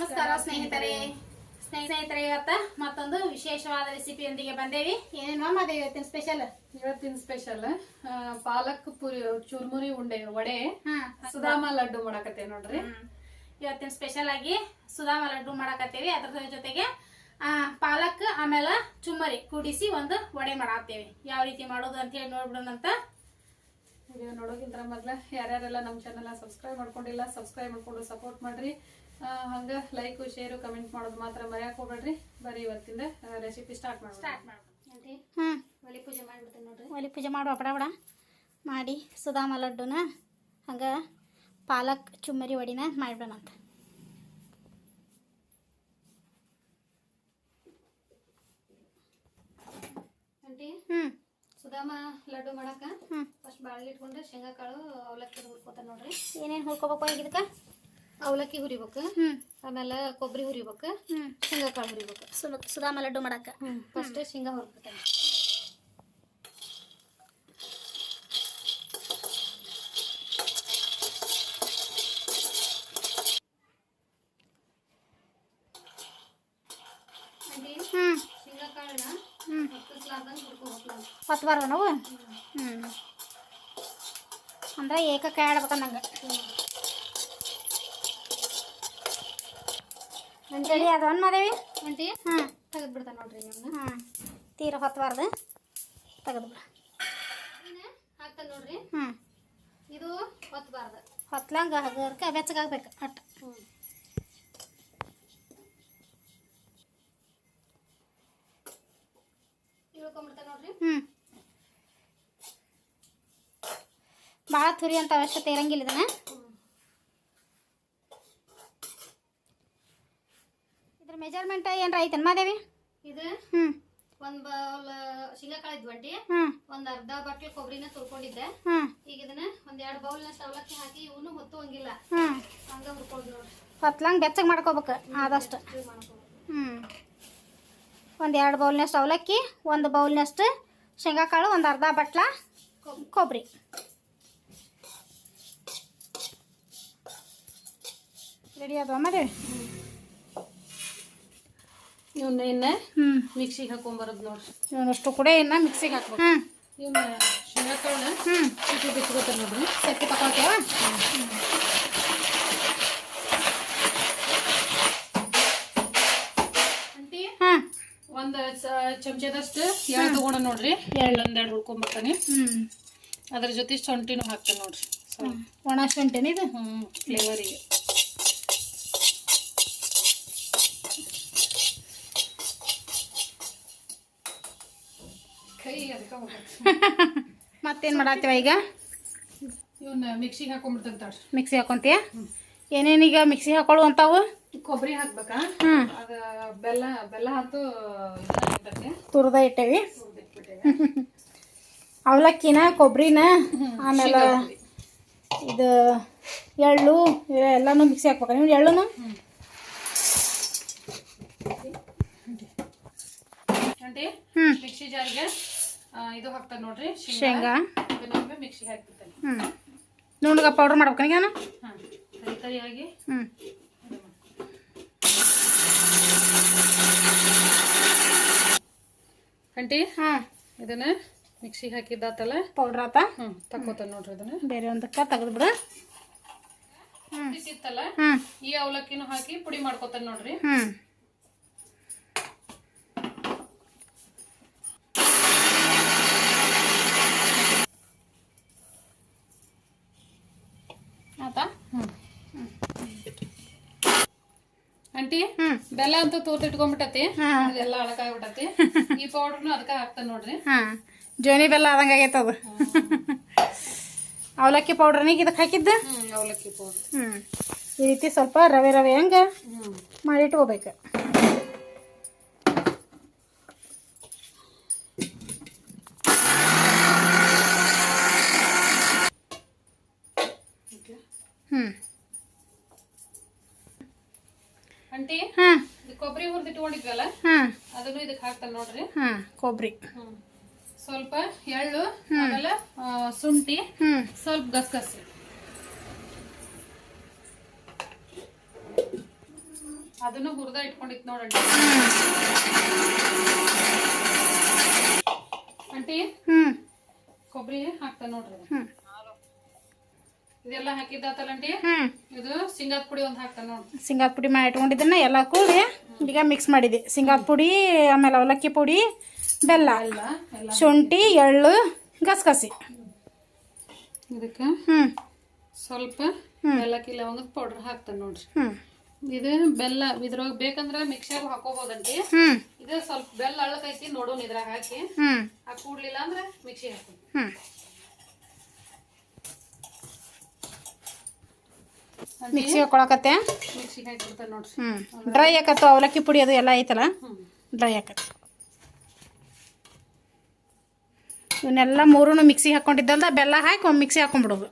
ನಮಸ್ಕಾರ ಸ್ನೇಹಿತರೆ. ಸ್ನೇಹಿತರೆ ಇವತ್ತ ಮತ್ತೊಂದು ವಿಶೇಷವಾದ ರೆಸಿಪಿಯೊಂದಿಗೆ ಬಂದೇವಿ. ಏನೇನು ಮ್ಯಾಮ್ ಅದೇ ಇವತ್ತಿನ ಸ್ಪೆಷಲ್? ಇವತ್ತಿನ ಸ್ಪೆಷಲ್ ಪಾಲಕ್ ಪುರಿ ಚುರ್ಮುರಿ ಉಂಡೆ ವಡೆ ಸುಧಾಮ ಲಡ್ಡು ಮಾಡಕತ್ತೇವೆ ನೋಡ್ರಿ. ಇವತ್ತಿನ ಸ್ಪೆಷಲ್ ಆಗಿ ಸುಧಾಮ ಲಡ್ಡು ಮಾಡಕತ್ತೇವಿ. ಅದ್ರ ಜೊತೆಗೆ ಆ, ಪಾಲಕ್ ಆಮೇಲೆ ಚುಮ್ಮರಿ ಕೂಡಿಸಿ ಒಂದು ವಡೆ ಮಾಡಾತ್ತೇವಿ ಯಾವ ರೀತಿ ಮಾಡೋದು ಅಂತ ಹೇಳಿ ನೋಡ್ಬಿಡೋಣಂತ ವಿಡಿಯೋ ನೋಡೋಕ್ಕಿಂತ ಮೊದ್ಲ ಯಾರ್ಯಾರೆಲ್ಲ ನಮ್ಮ ಚಾನೆಲ್ ಸಬ್ಸ್ಕ್ರೈಬ್ ಮಾಡ್ಕೊಂಡಿಲ್ಲ ಸಬ್ಸ್ಕ್ರೈಬ್ ಮಾಡ್ಕೊಂಡು ಸಪೋರ್ಟ್ ಮಾಡ್ರಿ. ಹಂಗ ಲೈಕ್ ಶೇರು ಕಮೆಂಟ್ ಮಾಡೋದು ಮಾತ್ರ ಮರೆಯಕ್ ಹೋಗ್ಬೇಡ್ರಿ. ಬರೀ ಇವತ್ತಿಂದ ರೆಸಿಪಿ ಸ್ಟಾರ್ಟ್ ಮಾಡಿ ಸ್ಟಾರ್ಟ್ ಒಲಿ ಪೂಜೆ ಮಾಡಿಬಿಡ್ತೇನೆ ನೋಡ್ರಿ. ಒಲಿ ಪೂಜೆ ಮಾಡುವ ಬಡ ಬಡ. ಮಾಡಿ ಸುಧಾಮ ಲಡ್ಡುನ ಹಂಗೆ ಪಾಲಕ್ ಚುಮ್ಮರಿ ವಡಿನ ಮಾಡಿಬಿಡೋಣಂತ ಆಂಟಿ ಹ್ಞೂ ಸುಧಾಮ ಲಡ್ಡು ಮಾಡಕ ಹ್ಞೂ ಫಸ್ಟ್ ಬಾಳಿಗೆ ಇಟ್ಕೊಂಡ್ರೆ ಶೇಂಗಾ ಕಾಳು ಅವಲಕ್ಕಿ ಹುರ್ಕೋತ ನೋಡ್ರಿ. ಏನೇನು ಹುರ್ಕೋಬೇಕು ಈಗ ಇದಕ್ಕೆ ಅವಲಕ್ಕಿ ಹುರಿಬೇಕು. ಹ್ಞೂ ಆಮೇಲೆ ಕೊಬ್ಬರಿ ಹುರಿಬೇಕು. ಹ್ಞೂ ಶೇಂಗಾ ಕಾಳು ಹುರಿಬೇಕು ಸುಲ ಸುಧಾಮ ಲಡ್ಡು ಮಾಡಕ್ಕೆ. ಫಸ್ಟ್ ಶೇಂಗಾ ಹುರ್ಕೊತೇನೆ ಆಂಟಿ ಹ್ಞೂ ಶೇಂಗಾ ಕಾಳನ್ನ ಹ್ಞೂ ಹತ್ತಿಸ್ಲಾರ್ದಂಗೆ ಹುರ್ಕೋಬೇಕು ನಾವು. ಹೊತ್ತು ಬರುವ ನಾವು ಹ್ಞೂ ಅಂದ್ರೆ ಏಕ ಕೈ ಆಡ್ಬೇಕಂದಂಗೆ ರೆಡಿ ಅದು ಒಂದು ಮಾದೇವಿ. ಆಂಟಿ ಹಾಂ ತೆಗೆದು ಬಿಡ್ತಾನೆ ನೋಡ್ರಿ ಇವನ್ನ ಹಾಂ ತೀರ ಹೊತ್ತಬಾರ್ದು ತೆಗೆದು ಬಿಡ. ಹಾಕ್ತಾನೆ ನೋಡ್ರಿ. ಹ್ಞೂ ಇದು ಹೊತ್ತಬಾರ್ದು ಹೊತ್ಲಂಗೆ ಹಗರ್ಕ ಬೆಚ್ಚಗಾಗ್ಬೇಕು ಅಟ್ ಹ್ಞೂ ಇಳ್ಕೊಂಬಿಡ್ತಾನೆ ನೋಡ್ರಿ. ಹ್ಞೂ ಭಾಳ ತುರಿ ಅಂತ ಅವಶ್ಯಕತೆ ಇರಂಗಿಲ್ಲ ಇದನ್ನ ಇದ್ರ ಮೆಜರ್ಮೆಂಟ್ ಏನ್ರ ಐತನ್ ಮಾದೇವಿ? ಇದು ಹ್ಞೂ ಒಂದ್ ಬೌಲ್ ಶೇಂಗಾ ಕಾಳು ಇದ್ವಂಟಿ ಹ್ಞೂ ಒಂದ್ ಅರ್ಧ ಬಟ್ಲು ಕೊಬ್ಬರಿನ ತುರ್ಕೊಂಡಿದ್ದೆ. ಹ್ಞೂ ಈಗ ಇದನ್ನ ಒಂದ್ ಎರಡು ಬೌಲ್ನಷ್ಟು ಸವಲಕ್ಕಿ ಹಾಕಿ ಇವನು ಹೊತ್ತುವಂಗಿಲ್ಲ ಹ್ಞೂ ಹಂಗ ಹುರ್ಕೊಂಡ್ ನೋಡ್ರಿ ಹೊತ್ಲಂಗೆ ಬೆಚ್ಚಗೆ ಮಾಡ್ಕೋಬೇಕು ಆದಷ್ಟು. ಹ್ಮ್ ಮಾಡ್ಕೊಬೋದು. ಹ್ಞೂ ಒಂದು ಎರಡು ಬೌಲ್ನಷ್ಟು ಅವಲಕ್ಕಿ ಒಂದು ಬೌಲ್ನಷ್ಟು ಶೇಂಗಾಕಾಳು ಒಂದು ಅರ್ಧ ಬಟ್ಲ ಕೊಬ್ಬರಿ ರೆಡಿ ಅದು ಆಮೇಲೆ ಇವನ್ನ ಇನ್ನ ಹ್ಞೂ ಮಿಕ್ಸಿಗೆ ಹಾಕೊಂಬರೋದು ನೋಡ್ರಿ ಇವನಷ್ಟು ಕೂಡ ಇನ್ನ ಮಿಕ್ಸಿಗೆ ಹಾಕ್ಬೇಕು. ಹ್ಞೂ ಇವನ್ನ ಹ್ಞೂ ಸಿಪ್ಪೆ ಬಿಚ್ಕೋತಾರೆ ನೋಡ್ರಿ. ಸಕ್ಕಿ ತಗೊಳ್ತೇವ ಆಂಟಿ ಹಾಂ ಒಂದ್ ಚಮಚದಷ್ಟು ಎಳ್ಳು ತಗೊಂಡ ನೋಡ್ರಿ. ಎಳ್ಳು ಒಂದೆರಡು ಹುಡ್ಕೊಂಬರ್ತಾನೆ ಹ್ಞೂ ಅದ್ರ ಜೊತೆ ಶುಂಠಿನೂ ಹಾಕ್ತೇನೆ ನೋಡ್ರಿ. ಒಣ ಶುಂಠಿನ ಇದು? ಹ್ಮ್ ಫ್ಲೇವರಿಗೆ ಮತ್ತೇನು ಮಾಡತ್ತೀವ ಈಗ? ಇವನ್ನ ಮಿಕ್ಸಿಗೆ ಹಾಕೊಂಡ್ಬಿಡ್ತಂತಾಳ್ರಿ ಮಿಕ್ಸಿ ಹಾಕೊಂತೀಯ? ಏನೇನೀಗ ಮಿಕ್ಸಿ ಹಾಕೊಳ್ಳು ಅಂತಾವು ಕೊಬ್ಬರಿ ಹಾಕ್ಬೇಕಾ? ಹ್ಞೂ ಬೆಲ್ಲ ಬೆಲ್ಲ ಹಾಕು ತುರ್ದ ಇಟ್ಟೇವಿ. ಅವಲಕ್ಕಿನ ಕೊಬ್ಬರಿನ ಆಮೇಲೆ ಇದು ಎಳ್ಳು ಎಲ್ಲನೂ ಮಿಕ್ಸಿ ಹಾಕ್ಬೇಕು? ನೀವು ಎಳ್ಳುನು. ಮಿಕ್ಸಿ ಜಾರಿಗೆ? ಇದು ಹಾಕ್ತಾರೆ ನೋಡ್ರಿ ಶೇಂಗಾ. ಇದನ್ನ ಮಿಕ್ಸಿಗೆ ಹಾಕ್ಬಿಡ್ತೇನೆ. ಹ್ಞೂ ನುಣ್ಣಗ ಪೌಡ್ರ್ ಮಾಡ್ಬೇಕು ನಾನು ಹಾಂ ತರಿ ಇದು ಮಾಡ್ಕೊ. ಆಂಟಿ ಹಾಂ. ಇದನ್ನ ಮಿಕ್ಸಿಗೆ ಹಾಕಿದ್ದಾತಲ್ಲ ಪೌಡ್ರ್ ಆತ? ತಕ್ಕೋತಾನೆ ನೋಡ್ರಿ ಇದನ್ನ. ಬೇರೆ ಒಂದಕ್ಕೆ ತೆಗೆದು ಬಿಡು. ಹ್ಞೂ ಈ ಅವಲಕ್ಕಿನೂ ಹಾಕಿ ಪುಡಿ ಮಾಡ್ಕೋತಾನೆ ನೋಡ್ರಿ. ಹ್ಞೂ ಆಂಟಿ ಬೆಲ್ಲ ಅಂತೂ ತೂತ್ ಇಟ್ಕೊಂಡ್ಬಿಟ್ಟತಿ. ಅದೆಲ್ಲ ಅಳಕಾಗ್ಬಿಟ್ಟತಿ. ಈ ಪೌಡ್ರ್ನು ಅದಕ್ಕೆ ಹಾಕ್ತಾನೆ ನೋಡ್ರಿ. ಹಾಂ. ಜೋನಿ ಬೆಲ್ಲ ಆದಂಗ ಆಗೈತೆ ಅದು. ಅವಲಕ್ಕಿ ಪೌಡ್ರನಿಗೆ ಇದಕ್ಕೆ ಹಾಕಿದ್ದು? ಅವಲಕ್ಕಿ ಪೌಡ್ರ್ ಹ್ಞೂ ಈ ರೀತಿ ಸ್ವಲ್ಪ ರವೆ ರವೆ ಹಂಗೆ ಮಾಡಿ ಮಾಡಿಟ್ಕೋಬೇಕು ಹ್ಞೂ ಇದು ಕೊಬ್ಬರಿ ಹುರಿದಿಟ್ಕೊಂಡಿದ್ವಲ್ಲ ಹಾಂ. ಅದನ್ನು ಇದಕ್ಕೆ ಹಾಕ್ತಾನೆ ನೋಡ್ರಿ. ಹಾಂ ಕೊಬ್ಬರಿ. ಸ್ವಲ್ಪ ಎಳ್ಳು ಆಮೇಲೆ ಶುಂಠಿ ಸ್ವಲ್ಪ ಗಸಗಸೆ. ಅದನ್ನು ಹುರಿದ ಇಟ್ಕೊಂಡಿತ್ತು ನೋಡಂಟಿ ಆಂಟಿ ಕೊಬ್ಬರಿ ಹಾಕ್ತಾನೆ ನೋಡ್ರಿ. ಇದೆಲ್ಲ ಇದು ಶೇಂಗಾದ ಪುಡಿ ಒಂದು ಹಾಕ್ತಾನೆ ಶೇಂಗಾದ ಪುಡಿ ಮಾಡಿ ಇಟ್ಕೊಂಡಿದ್ದನ್ನ ಎಲ್ಲ ಕೂಡಿ ಈಗ ಮಿಕ್ಸ್ ಮಾಡಿದೆ. ಶೇಂಗಾದ ಪುಡಿ ಆಮೇಲೆ ಅವಲಕ್ಕಿ ಪುಡಿ ಬೆಲ್ಲ ಶುಂಠಿ ಎಳ್ಳು ಗಸಗಸಿ. ಇದಕ್ಕೆ ಹ್ಞೂ ಸ್ವಲ್ಪ ಏಲಕ್ಕಿ ಲವಂಗದ ಪೌಡರ್ ಹಾಕ್ತಾನೆ ನೋಡ್ರಿ. ಇದು ಬೆಲ್ಲ ಇದ್ರೊಳಗೆ ಬೇಕಂದ್ರೆ ಮಿಕ್ಸರ್ ಹಾಕೋಬೋದಂಟಿ. ಹ್ಞೂ ಇದು ಸ್ವಲ್ಪ ಬೆಲ್ಲ ಅಳಕೈತಿ ನೋಡೋಣ ಇದ್ರಾಗ ಹಾಕಿ. ಹಾಕಿ ಆ ಕೂಡ್ಲಿಲ್ಲ ಅಂದ್ರೆ ಮಿಕ್ಸಿ ಹಾಕ್ತೀನಿ. ಹಾಕೊಳಕತ್ತೆ ಮಿಕ್ಸಿಗೆ ನೋಡ್ರಿ. ಹ್ಞೂ ಡ್ರೈ ಹಾಕತ್ತು ಅವಲಕ್ಕಿ ಪುಡಿ ಅದು ಎಲ್ಲ ಐತಲ್ಲ? ಡ್ರೈ ಹಾಕತ್ತೆ ಇವನ್ನೆಲ್ಲ ಮೂರೂ ಮಿಕ್ಸಿಗೆ ಹಾಕ್ಕೊಂಡಿದ್ದಲ್ದ ಬೆಲ್ಲ ಹಾಕಿ ಒಂದು ಮಿಕ್ಸಿ ಹಾಕೊಂಡ್ಬಿಡೋದು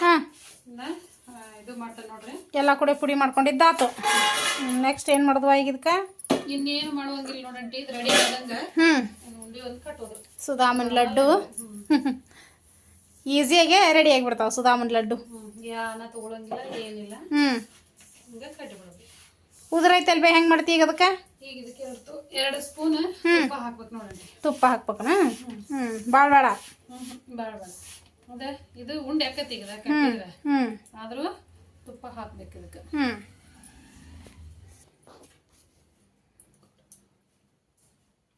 ಹಾಂ ಇನ್ನ, ಆ, ಇದು ಮಾಡ್ತಾನೆ ನೋಡ್ರಿ ಎಲ್ಲ ಕೂಡ ಪುಡಿ ಮಾಡ್ಕೊಂಡಿದ್ದಾತು ನೆಕ್ಸ್ಟ್ ಏನು ಮಾಡುದು ಈಗ ಇದಕ್ಕೆ? ಇನ್ನೇನು ಮಾಡುವಂಗಿಲ್ಲ ನೋಡಂಟಿ ಇದು ರೆಡಿ ಆದಂಗ. ಹ್ಞೂ ಉಂಡಿ ಒಂದು ಕಟ್ಟೋದು ಸುಧಾಮನ್ ಲಡ್ಡು. ಈಸಿಯಾಗೆ ರೆಡಿ ಆಗಿಬಿಡ್ತಾವೆ ಸುಧಾಮನ್ ಲಡ್ಡು. ಹ್ಮ್. ಯಾನ ತಗೊಳಂಗಿಲ್ಲ ಏನಿಲ್ಲ. ಹ್ಞೂ ಹಿಂಗ ಉದುರೈತಲ್ ಬೇ ಹೆಂಗೆ ಮಾಡ್ತಿ ಈಗ ಅದಕ್ಕೆ? ಈಗ ಇದಕ್ಕೆ ಎರಡು ಸ್ಪೂನ್ ತುಪ್ಪ ಹಾಕ್ಬೇಕು ನೋಡಂಟಿ ತುಪ್ಪ ಹಾಕ್ಬೇಕನ? ಹ್ಞೂ ಭಾಳ ಬೇಡ. ಹ್ಮ್. ಬೇಡ ಬೇಡ. ಅದೇ ಇದು ಉಂಡೆ ಈಗ ಆದ್ರೂ ತುಪ್ಪ ಹಾಕ್ಬೇಕು ಇದಕ್ಕೆ ಹ್ಞೂ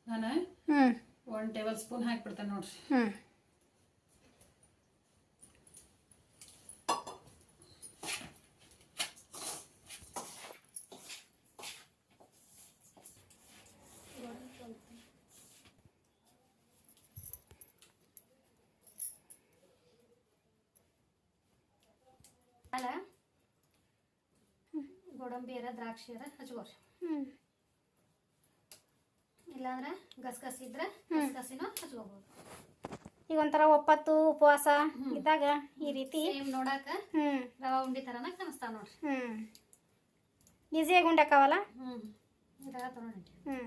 ನಾನು ಒನ್ ಟೇಬಲ್ ಸ್ಪೂನ್ ಹಾಕ್ಬಿಡ್ತೇನೆ ನೋಡ್ರಿ. ಹ್ಞೂ ಗೋಡಂಬಿ ಅರ ದ್ರಾಕ್ಷಿ ಅರ ಹಚ್ಕೋರಿ ಇಲ್ಲಾಂದ್ರೆ ಗಸಗಸಿ ಇದ್ರೆ ಗಸಗಸಿನೂ ಹಚ್ಕೋಬಹುದು ಈಗ ಒಂಥರ ಒಪ್ಪತ್ತು ಉಪವಾಸ ಇದ್ದಾಗ ಈ ರೀತಿ ನೋಡಾಕ ರವಾ ಉಂಡಿ ತರನ ಕಾಣಿಸ್ತಾವ ನೋಡ್ರಿ. ಹ್ಞೂ ಈಸಿಯಾಗಿ ಉಂಡಾಕವಲ್ಲ ಹ್ಮ್. ಇದಾಗ ತಗೊಂಡಿ ಹ್ಞೂ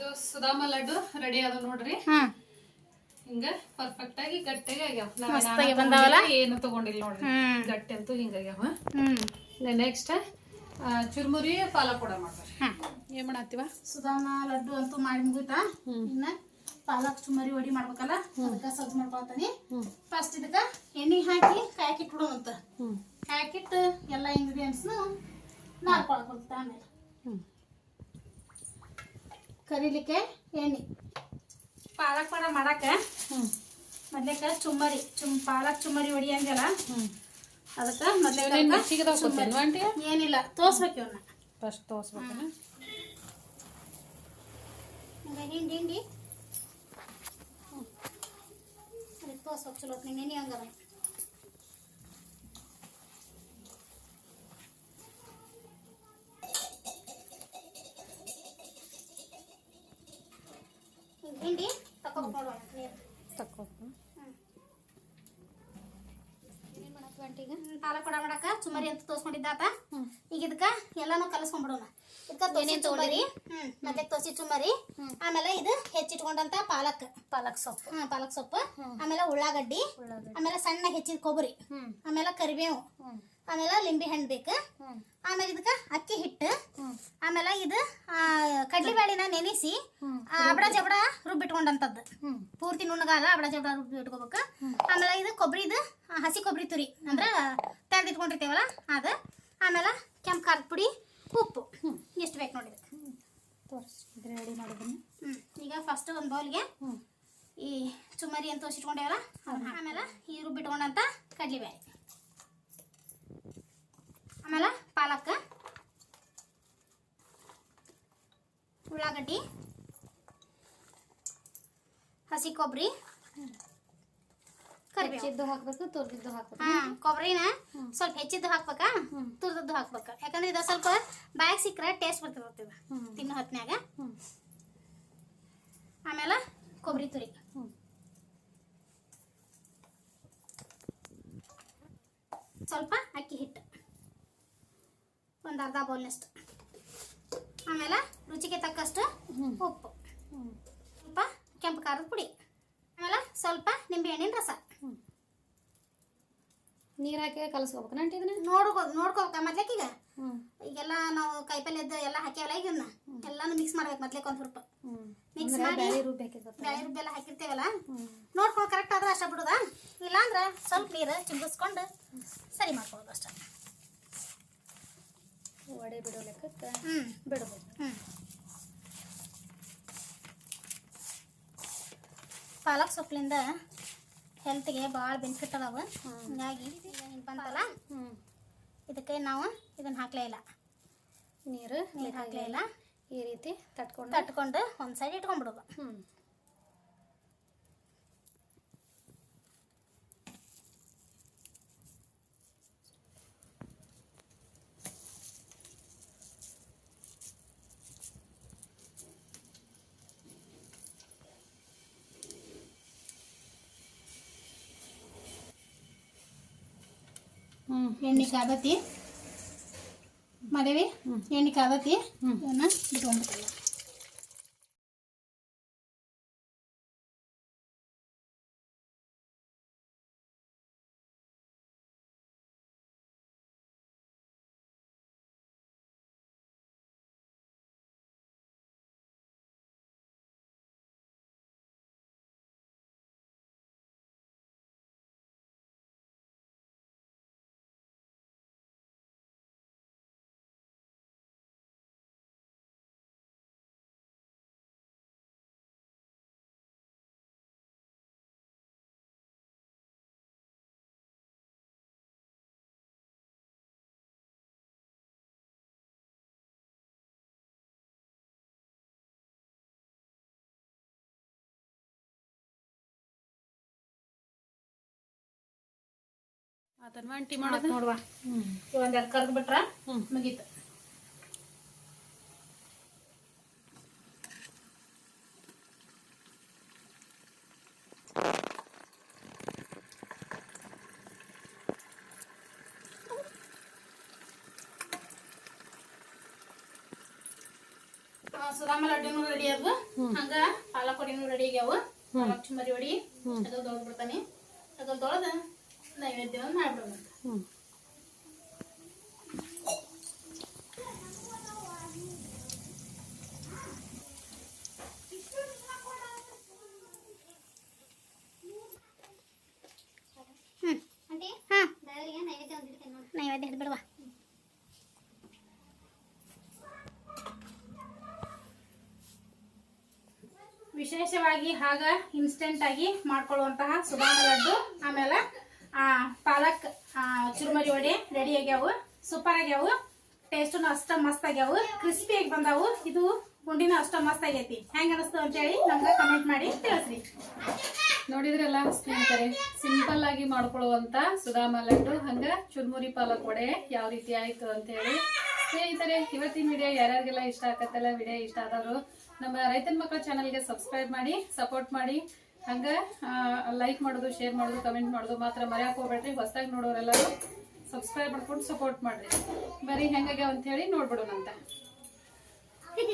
ಇದು ಸುಧಾಮ ಲಡ್ಡು ರೆಡಿ ಅದ ನೋಡ್ರಿ. ಹಾಂ. ಹಿಂಗ ಪರ್ಫೆಕ್ಟ್ ಆಗಿ ಗಟ್ಟಿಗೆ ಆಗ್ಯಾವ. ಮಸ್ತಾಗಿ ಬಂದಾವಲ್ಲ? ಏನು ತಗೊಂಡಿಲ್ಲ ನೋಡ್ರಿ. ಹ್ಮ್. ಗಟ್ಟಿ ಅಂತೂ ಹಿಂಗಾಗ್ಯಾವ ಹ್ಞೂ ನೆಕ್ಸ್ಟ್ ಚುರ್ಮುರಿ ಪಾಲಕ್ ಕೂಡ ಮಾಡ್ತಾರೆ ಹಾಂ. ಏನ್ ಮಾಡತ್ತೀವ? ಸುಧಾಮ ಲಡ್ಡು ಅಂತೂ ಮಾಡಿ ಮುಗಿತಾ? ಇನ್ನ ಪಾಲಕ್ ಚುಮ್ಮರಿ ಒಡಿ ಮಾಡ್ಬೇಕಲ್ಲ? ಅದಕ್ಕ ಸಜ್ಜು ಮಾಡ್ಕೊತಾನಿ ಫಸ್ಟ್ ಇದಕ್ಕ ಎಣ್ಣೆ ಹಾಕಿ ಹ್ಮ್. ಕಾಯಕ್ಕಿಟ್ಟು ಎಲ್ಲ ಇಂಗ್ರೀಡಿಯೆಂಟ್ಸ್ನು ನಾಲ್ಕೊಳಕ್ ಹೋಗ್ತಾ ಆಮೇಲೆ. ಹ್ಮ್ ಕರಿಲಿಕ್ಕೆ ಎಣ್ಣೆ. ಪಾಲಕ್ ಪಾಡ ಮಾಡಕ್ಕೆ ಹ್ಞೂ ಮೊದ್ಲೇಕ ಚುಮ್ಮರಿ ಚುಮ್ ಪಾಲಕ್ ಚುಮ್ಮರಿ ಹೊಡಿಯಂಗಲ್ಲ ಹ್ಞೂ ಅದಕ್ಕೆ ಮೊದ್ಲೇ ಏನಿಲ್ಲ ಮಿಕ್ಸಿಗೆ ತಗೋತೀನಿ ಆಂಟಿ ಏನಿಲ್ಲ ತೋರ್ಸ್ಬೇಕು ಇವನ್ನ ಫಸ್ಟ್ ತೋರ್ಸ್ಬೇಕನ ಹಿಂಗೆ ಹಿಂಡಿ ಹಿಂಡಿ ತೋರ್ಸ್ಬೇಕು ಚಲೋ ಎಣ್ಣೆ ಹಂಗಾರ ಹಿಂಡಿ ತಕೋಬೇಕು ನೋಡುವ ನೀರು ಈಗ? ಪಾಲಕ್ ಕೊಡ ಮಾಡಕ ಚುಮರಿ ಅಂತ ತೋರ್ಸ್ಕೊಂಡಿದ್ದಾತ. ಈಗ ಇದಕ್ಕ ಎಲ್ಲಾನು ಕಲಸ್ಕೊಂಡ್ಬಿಡೋಣ. ಇದಕ್ಕ ದೋಸೆ ಚುಮರಿ ಮತ್ತೆ ತೋಸಿ ಚುಮರಿ ಆಮೇಲೆ ಇದು ಹೆಚ್ಚಿಟ್ಕೊಂಡಂತ ಪಾಲಕ್. ಪಾಲಕ್ ಸೊಪ್ಪು. ಹಾ ಪಾಲಕ್ ಸೊಪ್ಪು. ಆಮೇಲೆ ಉಳ್ಳಾಗಡ್ಡಿ ಆಮೇಲೆ ಸಣ್ಣ ಹೆಚ್ಚಿದ ಕೊಬ್ಬರಿ ಆಮೇಲೆ ಕರಿಬೇವು. ಆಮೇಲೆ ಲಿಂಬೆ ಹಣ್ಣು ಬೇಕು. ಆಮೇಲೆ ಇದಕ್ಕೆ ಅಕ್ಕಿ ಹಿಟ್ಟು. ಆಮೇಲೆ ಇದು ಕಡ್ಲಿಬೇಳಿನ ನೆನೆಸಿ. ಅಬಡ ಜಬಡ ರುಬ್ಬಿಟ್ಕೊಂಡಂತದ್ದು. ಹ್ಮ್. ಪೂರ್ತಿ ನುಣ್ಣಗಾಲ ಅಬಡ ಜಬಡ ರುಬ್ಬಿ ಇಟ್ಕೋಬೇಕು ಆಮೇಲೆ ಇದು ಕೊಬ್ಬರಿದು ಹಸಿ ಕೊಬ್ಬರಿ ತುರಿ ಅಂದ್ರೆ ತೆಗೆದಿಟ್ಕೊಂಡಿರ್ತೇವಲ್ಲ ಅದು. ಆಮೇಲೆ ಕೆಂಪು ಖಾರದ ಪುಡಿ ಉಪ್ಪು. ಎಷ್ಟು ಬೇಕು ನೋಡಿ ತೋರಿಸಿ ರೆಡಿ ಮಾಡಿದ್ದೀನಿ. ಈಗ ಫಸ್ಟ್ ಒಂದು ಬೌಲ್ಗೆ ಈ ಚುಮರಿ ಅಂತ ತೋರಿಸಿಟ್ಕೊಂಡೇವಲ್ಲ ಆಮೇಲೆ ಈ ರುಬ್ಬಿಟ್ಕೊಂಡಂತ ಕಡ್ಲಿಬೇಳೆ ಆಮೇಲೆ ಪಾಲಕ್ ಉಳ್ಳಾಗಡ್ಡಿ ಹಸಿ ಕೊಬ್ಬರಿ ಹೆಚ್ಚಿದ್ದು ಹಾಕ್ಬೇಕು ತುರ್ದಿದ್ದು ಹಾಕ್ಬೇಕು. ಹಾ ಕೊಬ್ಬರಿನ ಸ್ವಲ್ಪ ಹೆಚ್ಚಿದ್ದು ಹಾಕ್ಬೇಕಾ? ತುರ್ದದ್ದು ಹಾಕ್ಬೇಕು? ಯಾಕಂದ್ರೆ ಇದು ಸ್ವಲ್ಪ ಬಾಯಾಗ ಸಿಕ್ಕರೆ ಟೇಸ್ಟ್ ಬರ್ತದೆ. ತಿನ್ನೋ ಹೊತ್ನ್ಯಾಗ. ಆಮೇಲೆ ಕೊಬ್ಬರಿ ತುರಿ. ಸ್ವಲ್ಪ ಅಕ್ಕಿ ಹಿಟ್ಟು. ಒಂದು ಅರ್ಧ ಬೌಲ್ನಷ್ಟು ಆಮೇಲೆ ರುಚಿಗೆ ತಕ್ಕಷ್ಟು. ಉಪ್ಪು. ಸ್ವಲ್ಪ ಕೆಂಪು ಖಾರದ ಪುಡಿ. ಆಮೇಲೆ ಸ್ವಲ್ಪ ನಿಂಬೆಹಣ್ಣಿನ ರಸ. ನೀರು ಹಾಕಿ ಕಲಸ್ಕೋಬೇಕು ಇದನ್ನ? ನೋಡ್ಕೋ ನೋಡ್ಕೋಬೇಕ ಮೊದ್ಲಕ್ಕೆ ಈಗ? ಈಗೆಲ್ಲ ನಾವು ಕಾಯಿಪಲ್ಯದ್ದು ಎಲ್ಲ ಹಾಕ್ಯಾವಲ್ಲ ಈಗ ಇದನ್ನ ಎಲ್ಲಾನು ಮಿಕ್ಸ್ ಮಾಡ್ಬೇಕು ಮೊದ್ಲಕ್ಕೆ ಒಂದು ಸ್ವಲ್ಪ. ಮಿಕ್ಸ್ ಮಾಡಿ- ಬ್ಯಾಳಿ ರುಬ್ಬಿ ರುಬ್ಬೆಲ್ಲ ಹಾಕಿರ್ತೇವಲ್ಲ? ನೋಡ್ಕೊ ನೋಡ್ಕೊಂಡು ಕರೆಕ್ಟ್ ಆದ್ರೆ ಅಷ್ಟ ಬಿಡುದಾ? ಇಲ್ಲಾಂದ್ರೆ ಸ್ವಲ್ಪ ನೀರು ಚಿಂಬಿಸ್ಕೊಂಡು ಸರಿ ಮಾಡ್ಕೊಳ್ಳೋದು ಅಷ್ಟೇ. ವಡೆ ಬಿಡೋ ಲೆಕ್ಕಕ್ಕೆ ಬಿಡ್ಬೋದು. ಪಾಲಕ್ ಸೊಪ್ಪಿನಿಂದ ಹೆಲ್ತ್ಗೆ ಭಾಳ ಬೆನಿಫಿಟ್ ಅದಾವ. ಹೀಗಾಗಿ ಹಿಂಗೆ ಬಂತಲ್ಲ? ಹ್ಞೂ ಇದಕ್ಕೆ ನಾವು ಇದನ್ನ ಹಾಕಲೇ ಇಲ್ಲ. ನೀರು ನೀರು ಹಾಕಲೇ ಇಲ್ಲ. ಈ ರೀತಿ ತಟ್ಕೊಂಡು ತಟ್ಕೊಂಡು ಒಂದು ಸೈಡ್ ಇಟ್ಕೊಂಡ್ಬಿಡೋದು ಹ್ಞೂ ಎಣ್ಣೆ ಕಾದತಿ ಮದೇವಿ ಎಣ್ಣೆ ಕಾದತಿ ಹ್ಮ್. ಇವನ್ನ ಬಿಟ್ಕೊಂಡ್ಬಿಟ್ಟಿಲ್ಲ ಅದನ್ನ ಅಂಟಿ ಮಾಡೋದು? ನೋಡುವ. ಒಂದೆರಡು ಕರ್ದು ಬಿಟ್ರ. ಮುಗೀತು. ಸುಧಾಮ ಲಡ್ಡುನು ರೆಡಿ ಆದ್ವು ಹಂಗ ಪಾಲಕ್ ಹೊಡಿನೂ ರೆಡಿ ಆಗ್ಯಾವ ಲಕ್ಷ್ಮರಿ ಹೊಡಿ ವಡಿ. ಅಗಲ್ ತೊಳೆದ್ ಬಿಡ್ತಾನೆ ಅಗಲ್ ತೊಳೆದ ನೈವೇದ್ಯ ಮಾಡ್ಬಿಡೋಣ ಹ್ಞೂ ಹ್ಮ್ ಹಾ ನೈವೇದ್ಯ ವಿಶೇಷವಾಗಿ ಆಗ ಇನ್ಸ್ಟೆಂಟ್ ಆಗಿ ಮಾಡ್ಕೊಳ್ಳುವಂತಹ ಸುಧಾಮ ಲಡ್ಡು ಆಮೇಲೆ ಪಾಲಕ್ ಚುರುಮರಿ ವಡೆ ರೆಡಿ ಆಗ್ಯಾವು. ಸೂಪರ್ ಆಗ್ಯಾವು. ಟೇಸ್ಟ್ ಅಷ್ಟ ಮಸ್ತ್ ಆಗ್ಯಾವು. ಕ್ರಿಸ್ಪಿ ಆಗಿ ಬಂದಾವು. ಇದು ಗುಂಡಿನ ಅಷ್ಟ ಮಸ್ತ್ ಆಗೈತಿ. ಹೆಂಗ ಅನಿಸ್ತು ಅಂತೇಳಿ ನಮ್ಗೆ ಕಮೆಂಟ್ ಮಾಡಿ ತಿಳಿಸ್ರಿ. ನೋಡಿದ್ರಲ್ಲ ಸ್ನೇಹಿತರೆ ಸಿಂಪಲ್ ಆಗಿ ಮಾಡ್ಕೊಳ್ಳುವಂತ ಸುಧಾಮ ಲಡ್ಡು, ಹಂಗ ಚುರ್ಮುರಿ ಪಾಲಕ್ ವಡೆ ಯಾವ ರೀತಿ ಆಯ್ತು ಅಂತ ಹೇಳಿ ಸ್ನೇಹಿತರೆ, ಇವತ್ತಿನ ವಿಡಿಯೋ ಯಾರ್ಯಾರಿಗೆಲ್ಲ ಇಷ್ಟ ಆಗತ್ತಲ್ಲ ವಿಡಿಯೋ ಇಷ್ಟ ಆದವರು, ನಮ್ಮ ರೈತನ ಮಕ್ಕಳ ಚಾನಲ್ಗೆ ಸಬ್ಸ್ಕ್ರೈಬ್ ಮಾಡಿ ಸಪೋರ್ಟ್ ಮಾಡಿ. ಹಂಗ ಲೈಕ್ ಮಾಡೋದು ಶೇರ್ ಮಾಡೋದು ಕಮೆಂಟ್ ಮಾಡೋದು ಮಾತ್ರ ಮರ್ಯಾಕ್ ಹೋಗ್ಬೇಡ್ರಿ. ಹೊಸದಾಗಿ ನೋಡೋರೆಲ್ಲರೂ ಸಬ್ಸ್ಕ್ರೈಬ್ ಮಾಡ್ಕೊಂಡು ಸಪೋರ್ಟ್ ಮಾಡಿರಿ. ಬರೀ ಹೆಂಗಾಗ್ಯಾವ ಅಂತ ಹೇಳಿ ನೋಡ್ಬಿಡೋಣಂತ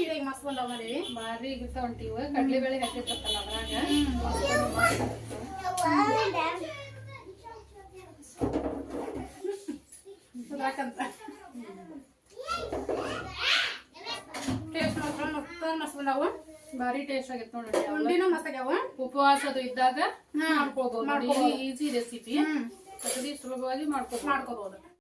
ಈಗ ಮಸ್ತ್ ಬಂದಾವ ಕಡ್ಲಿ ಹೊಂಟಿವ ಕಡ್ಲೆಬೇಳೆ ಹಾಕಿರ್ತಲ್ಲ ಅದ್ರಾಗ. ಸುಧಾಕಂತ. ಟೇಸ್ಟ್ ಮಾತ್ರ ಮಸ್ತ್ ಮಸ್ತ್ ಭಾರಿ ಟೇಸ್ಟ್ ಆಗಿತ್ತು ನೋಡಿ ಉಂಡಿನೂ ಮಸ್ತ್ ಆಗ್ಯಾವು? ಉಪವಾಸ ಅದು ಇದ್ದಾಗ. ಮಾಡ್ಕೋಬಹುದು. ಈಸಿ ರೆಸಿಪಿ ಅಗದಿ ಸುಲಭವಾಗಿ ಮಾಡ್ಕೋ ಮಾಡ್ಕೋಬಹುದು